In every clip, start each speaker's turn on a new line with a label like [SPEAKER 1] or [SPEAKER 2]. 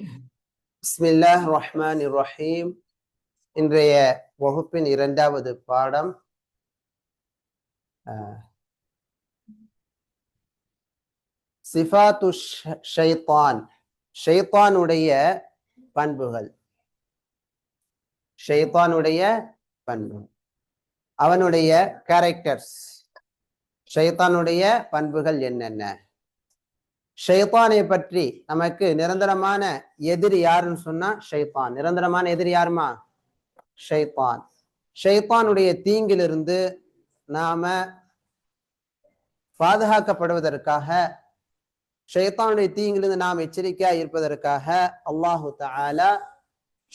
[SPEAKER 1] பிஸ்மில்லாஹ் ரஹ்மான் ரஹீம் இன்றைய வகுப்பின் இரண்டாவது பாடம் சிஃபாத்து ஷைத்தான் ஷைத்தானுடைய பண்புகள். ஷைத்தானுடைய பண்பு. அவனுடைய கேரக்டர்ஸ் ஷைத்தானுடைய பண்புகள் என்னென்ன? ஷைத்தானை பற்றி நமக்கு நிரந்தரமான எதிரி யாருன்னு சொன்னா ஷைத்தான். நிரந்தரமான எதிரி யாருமா? ஷைத்தான். ஷைத்தானுடைய தீங்கிலிருந்து நாம பாதுகாக்கப்படுவதற்காக ஷைத்தானுடைய தீங்கிலிருந்து நாம் எச்சரிக்கையா இருப்பதற்காக அல்லாஹு தாலா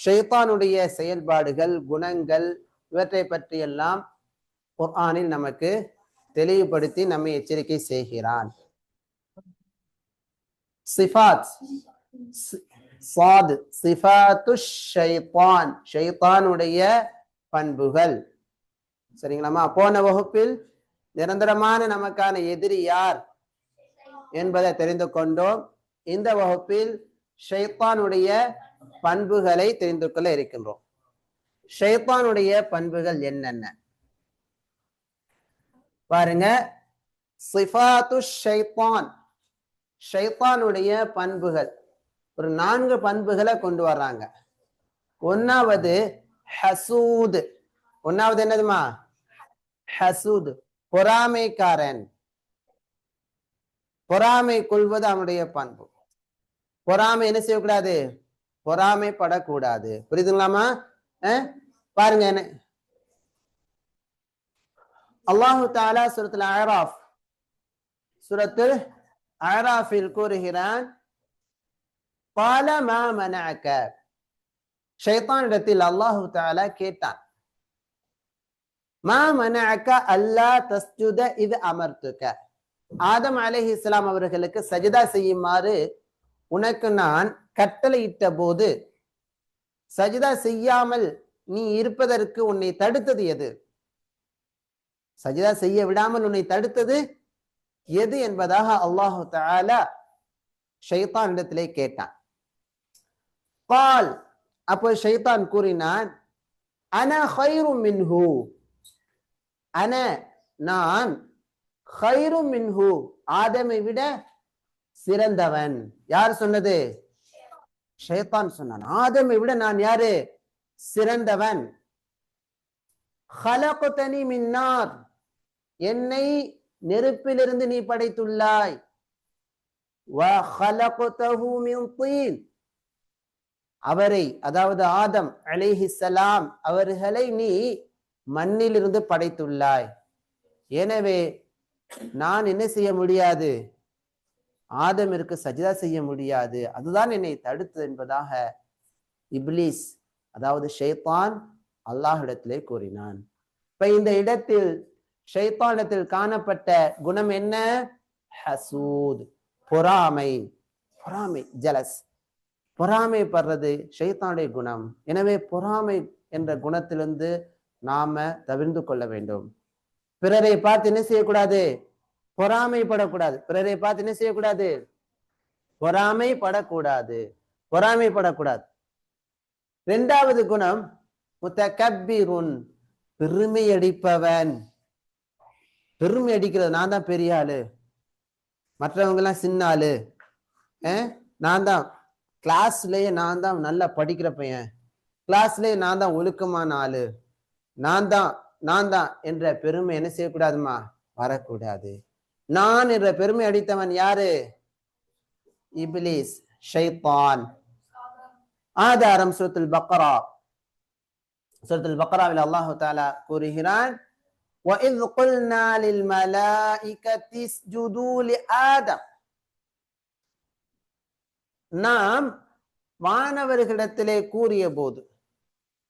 [SPEAKER 1] ஷைத்தானுடைய செயல்பாடுகள் குணங்கள் இவற்றை பற்றியெல்லாம் குர்ஆனில் நமக்கு தெளிவுபடுத்தி நம்மை எச்சரிக்கை செய்கிறான். சிஃபாத் சாது சிஃபாத்து ஷைத்தான் ஷைத்தானுடைய பண்புகள். சரிங்களாமா போன வகுப்பில் நிரந்தரமான நமக்கான எதிரி யார் என்பதை தெரிந்து கொண்டோம். இந்த வகுப்பில் ஷைத்தானுடைய பண்புகளை தெரிந்து கொள்ள இருக்கின்றோம். ஷைத்தானுடைய பண்புகள் என்னென்ன? பாருங்க. சிஃபாத்து ஷைத்தான். ஷைத்தானுடைய பண்புகள். ஒரு நான்கு பண்புகளை கொண்டு வர்றாங்க. ஒன்னாவது ஹசூத். ஒன்னாவது என்னதுமா? ஹசூத். பொறாமைக்காரன். பொறாமை கொள்வது அவனுடைய பண்பு. பொறாமை என்ன செய்யக்கூடாது? பொறாமைப்படக்கூடாது. புரியுதுங்களாமா பாருங்க என்ன. அல்லாஹு தாலா சுரத்துல அழராஃப் சுரத்தில் அழராஃபில் கூறுகிறான் மா ஷைத்தானிடத்தில் அல்லாஹு தாலா கேட்டான் மா மனஅக அல்லா தஸ்ஜுத இது அமர்த்துக்க. ஆதம் அலஹி இஸ்லாம் அவர்களுக்கு சஜிதா செய்யுமாறு உனக்கு நான் கட்டளையிட்ட போது சஜிதா செய்யாமல் நீ இருப்பதற்கு உன்னை தடுத்தது எது? சஜிதா செய்ய விடாமல் உன்னை தடுத்தது எது என்பதாக அல்லாஹு தாலா ஷைத்தான் இடத்திலே கேட்டான். பால் அப்போ ஷைத்தான் கூறினான் அன ஹைரு மின்ஹு. அன நான் ஹைரும் மின்ஹு. ஆதமை விட சிறந்தவன். யார் சொன்னது? ஷைத்தான் சொன்னான். ஆதமை விட நான் யாரு? சிறந்தவன். ஹலகுதனி மின்னார். என்னை நெருப்பிலிருந்து நீ படைத்துள்ளாய். அவரை அதாவது ஆதம் அலிஹிசலாம் அவர்களை நீ மண்ணிலிருந்து படைத்துள்ளாய். எனவே நான் என்ன செய்ய முடியாது? ஆதமிற்கு சஜிதா செய்ய முடியாது. அதுதான் என்னை தடுத்தது என்பதாக இப்லீஸ் அதாவது ஷேத்தான் அல்லாஹிடத்திலே கூறினான். இப்ப இந்த இடத்தில் ஷைத்தானத்தில் காணப்பட்ட குணம் என்ன? ஹசூத். பொறாமை. பொறாமை ஜலஸ் பொறாமைப்படுறது ஷைத்தானுடைய குணம். எனவே பொறாமை என்ற குணத்திலிருந்து நாம தவிர்ந்து கொள்ள வேண்டும். பிறரை பார்த்து என்ன செய்யக்கூடாது? பொறாமைப்படக்கூடாது. பிறரை பார்த்து என்ன செய்யக்கூடாது? பொறாமைப்படக்கூடாது. பொறாமைப்படக்கூடாது. இரண்டாவது குணம் முத்த கப்பீருன் பெருமை அடிப்பவன் பெருமை அடிக்கிறது. நான் தான் பெரிய ஆளு. மற்றவங்க எல்லாம் சின்ன ஆளு. நான் தான். கிளாஸ்லயே நான் தான் நல்லா படிக்கிற பையன். கிளாஸ்லயே நான் தான் ஒழுக்கமான ஆளு. நான் தான் நான் தான் என்ற பெருமை என்ன செய்யக்கூடாதுமா? வரக்கூடாது. நான் என்ற பெருமை அடித்தவன் யாரு? இபிலிஸ் ஷைத்தான். ஆதாரம் சுரத்துல் பக்ரா. சுரத்துல் பக்ராவில் அல்லாஹு தாலா கூறுகிறான் وَإِذْ قُلْنَا لِلْمَلَائِكَةِ اسْجُدُوا لِآدَمَ நாம் வானவர்களிடத்திலே கூறிய போது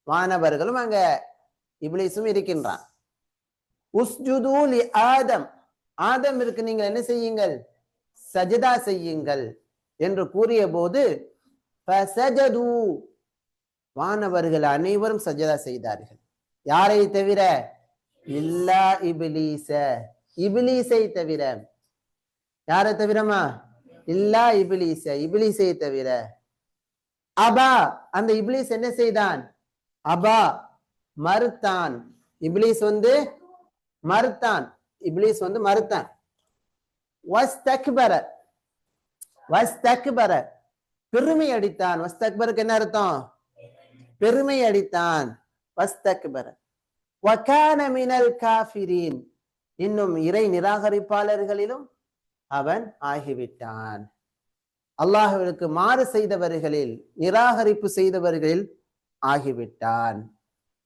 [SPEAKER 1] வானவர்களும் அங்க இப்ளீஸும் இருக்கின்றான் உஸ்ஜுது லி ஆதம் ஆதம் இருக்கு நீங்கள் என்ன செய்யுங்கள் சஜிதா செய்யுங்கள் என்று கூறிய போது வானவர்கள் அனைவரும் சஜதா செய்தார்கள் யாரை தவிர இல்லா இபிலீச. இபிலீசை தவிர. யாரை தவிரமா இல்லா இபிலீச. இபிலீசை தவிர. அபா அந்த இபிலீஸ் என்ன செய்தான்? அபா மறுத்தான். இபிலீஸ் வந்து மறுத்தான். இப்லீஸ் வந்து மறுத்தான். வஸ்தக்பர. வஸ்தக்பர. பெருமை அடித்தான். வஸ்தக்பருக்கு என்ன அர்த்தம்? பெருமை அடித்தான். வஸ்தக்பர. வகான மினல் காஃபிரீன் இன்னும் இறை நிராகரிப்பாளர்களிலும் அவன் ஆகிவிட்டான். அல்லாஹுவிற்கு மாறு செய்தவர்களில் நிராகரிப்பு செய்தவர்களில் ஆகிவிட்டான்.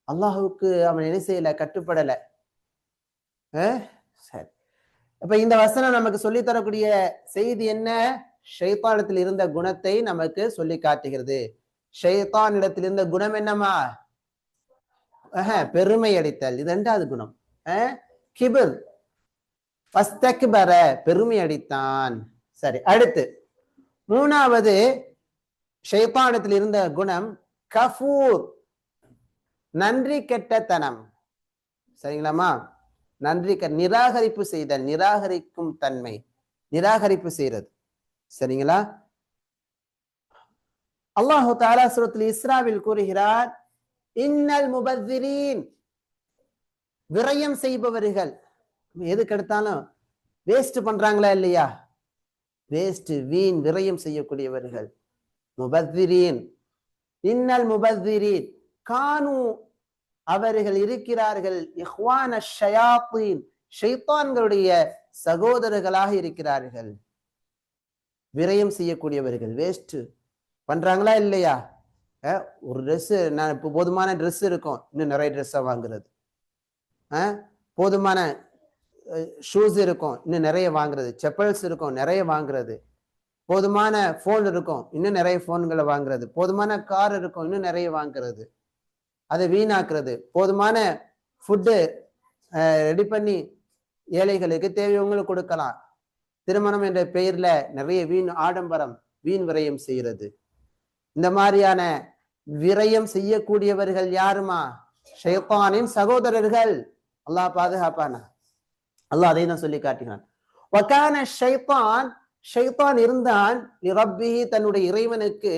[SPEAKER 1] அல்லாஹுக்கு அவன் என்ன செய்யல? கட்டுப்படல. சரி. அப்ப இந்த வசனம் நமக்கு சொல்லி தரக்கூடிய செய்தி என்ன? ஷைத்தானத்தில் இருந்த குணத்தை நமக்கு சொல்லி காட்டுகிறது. ஷைத்தானிடத்தில் இருந்த குணம் என்னமா பெருமை அடித்தல். இது ரெண்டாவது குணம். கிபிர் வஸ்தக்பர பெருமை அடித்தான். சரி அடுத்து. மூணாவது ஷைத்தானத்தில் இருந்த குணம் கஃபூர். நன்றி கெட்டத்தனம். சரிங்களாமா நன்றி க நிராகரிப்பு செய்தல் நிராகரிக்கும் தன்மை. நிராகரிப்பு செய்யறது சரிங்களா? அல்லாஹு தாராசுரத்தில் இஸ்ராவில் கூறுகிறார் இன்னல் முபத்திரீன். விரயம் செய்பவர்கள். எதுக்கு எடுத்தாலும் வேஸ்ட் பண்றாங்களா இல்லையா? வேஸ்ட் வீண் விரயம் செய்யக்கூடியவர்கள். முபத்திரீன். இன்னல் முபத்திரீன். கானு அவர்கள் இருக்கிறார்கள். இஹ்வான ஷயாத்தீன். ஷைத்தான்களுடைய சகோதரர்களாக இருக்கிறார்கள். விரயம் செய்யக்கூடியவர்கள். வேஸ்ட் பண்றாங்களா இல்லையா? ஒரு ட்ரெஸ்ஸு நான் இப்போ போதுமான ட்ரெஸ் இருக்கும். இன்னும் நிறைய ட்ரெஸ்ஸை வாங்குறது. போதுமான ஷூஸ் இருக்கும். இன்னும் நிறைய வாங்குறது. செப்பல்ஸ் இருக்கும் நிறைய வாங்குறது. போதுமான ஃபோன் இருக்கும். இன்னும் நிறைய ஃபோன்களை வாங்குறது. போதுமான கார் இருக்கும் இன்னும் நிறைய வாங்குறது. அதை வீணாக்குறது. போதுமான ஃபுட்டு ரெடி பண்ணி ஏழைகளுக்கு தேவையவங்களுக்கு கொடுக்கலாம். திருமணம் என்ற பெயரில் நிறைய வீண் ஆடம்பரம் வீண் விரயம் செய்கிறது. இந்த மாதிரியான விரயம் செய்யக்கூடியவர்கள் யாருமா? ஷைத்தானின் சகோதரர்கள். அல்லாஹ் பாதுகாப்பானா? அல்லாஹ் அதை தான் சொல்லி காட்டுகிறான். வக்கான ஷைத்தான் ஷைத்தான் இருந்தான். ரப்பிஹி தன்னுடைய இறைவனுக்கு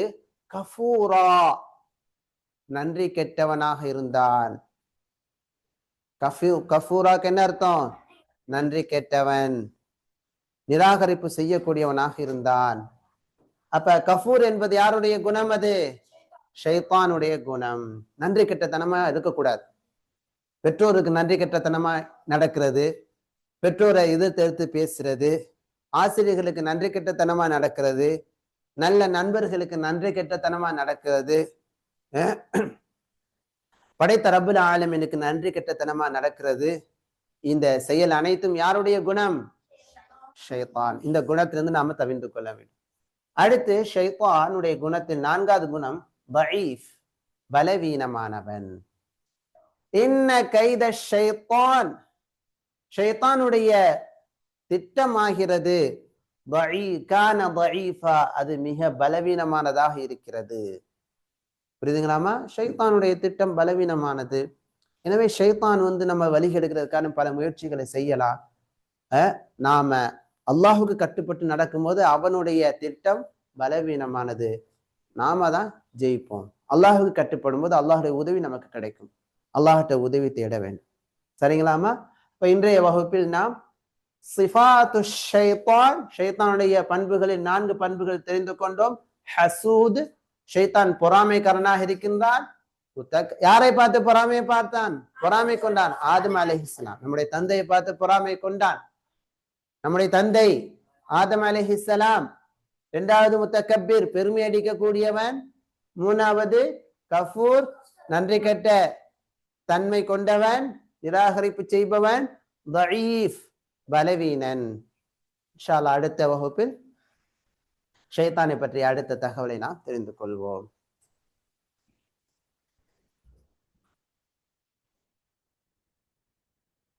[SPEAKER 1] கஃபூரா நன்றி கெட்டவனாக இருந்தான். கஃபூ கஃபூராக்கு என்ன அர்த்தம்? நன்றி கெட்டவன். நிராகரிப்பு செய்யக்கூடியவனாக இருந்தான். அப்ப கஃபூர் என்பது யாருடைய குணம் அது? ஷைத்தானுடைய குணம். நன்றி கெட்டத்தனமா இருக்கக்கூடாது. பெற்றோருக்கு நன்றி கெட்டத்தனமா நடக்கிறது. பெற்றோரை எதிர்த்தெடுத்து பேசுறது. ஆசிரியர்களுக்கு நன்றி கெட்டத்தனமா நடக்கிறது. நல்ல நண்பர்களுக்கு நன்றி கெட்டத்தனமா நடக்கிறது. அஹ் படைத்த ரப்புல் நன்றி கெட்டத்தனமா நடக்கிறது. இந்த செயல் அனைத்தும் யாருடைய குணம்? ஷைத்தான். இந்த குணத்திலிருந்து நாம தவிர்ந்து கொள்ள வேண்டும். அடுத்து ஷைத்தானுடைய குணத்தின் நான்காவது குணம் பஈஃப் பலவீனமானவன். இன்ன கைத ஷைத்தான் ஷைத்தானுடைய திட்டமாகிறது. அது மிக பலவீனமானதாக இருக்கிறது. புரியுதுங்களாமா ஷைத்தானுடைய திட்டம் பலவீனமானது. எனவே ஷைத்தான் வந்து நம்ம வழிகெடுக்கிறதுக்கான பல முயற்சிகளை செய்யலாம். நாம அல்லாஹுக்கு கட்டுப்பட்டு நடக்கும்போது அவனுடைய திட்டம் பலவீனமானது. நாம தான் ஜெயிப்போம். அல்லாஹுக்கு கட்டுப்படும் போது அல்லாஹுடைய உதவி நமக்கு கிடைக்கும். அல்லாஹ்கிட்ட உதவி தேட வேண்டும். சரிங்களாமா இப்ப இன்றைய வகுப்பில் நாம் சிஃபாத்து ஷைத்தான் ஷைத்தானுடைய பண்புகளில் நான்கு பண்புகள் தெரிந்து கொண்டோம். ஹசூத் ஷைத்தான் பொறாமைக்காரனாக இருக்கின்றான். யாரை பார்த்து பொறாமையை பார்த்தான்? பொறாமை கொண்டான். ஆதம் அலஹிஸ்லாம் நம்முடைய தந்தையை பார்த்து பொறாமை கொண்டான். நம்முடைய தந்தை ஆதம் அலைஹிஸ்ஸலாம் இரண்டாவது முத்தக்கபீர் பெருமை அடிக்கக்கூடியவன். மூணாவது கஃபூர் நன்றி கட்ட தன்மை கொண்டவன் நிராகரிப்பு செய்பவன் பலவீனன். இன்ஷா அடுத்த வகுப்பில் ஷைத்தானை பற்றிய அடுத்த தகவலை நாம் தெரிந்து கொள்வோம்.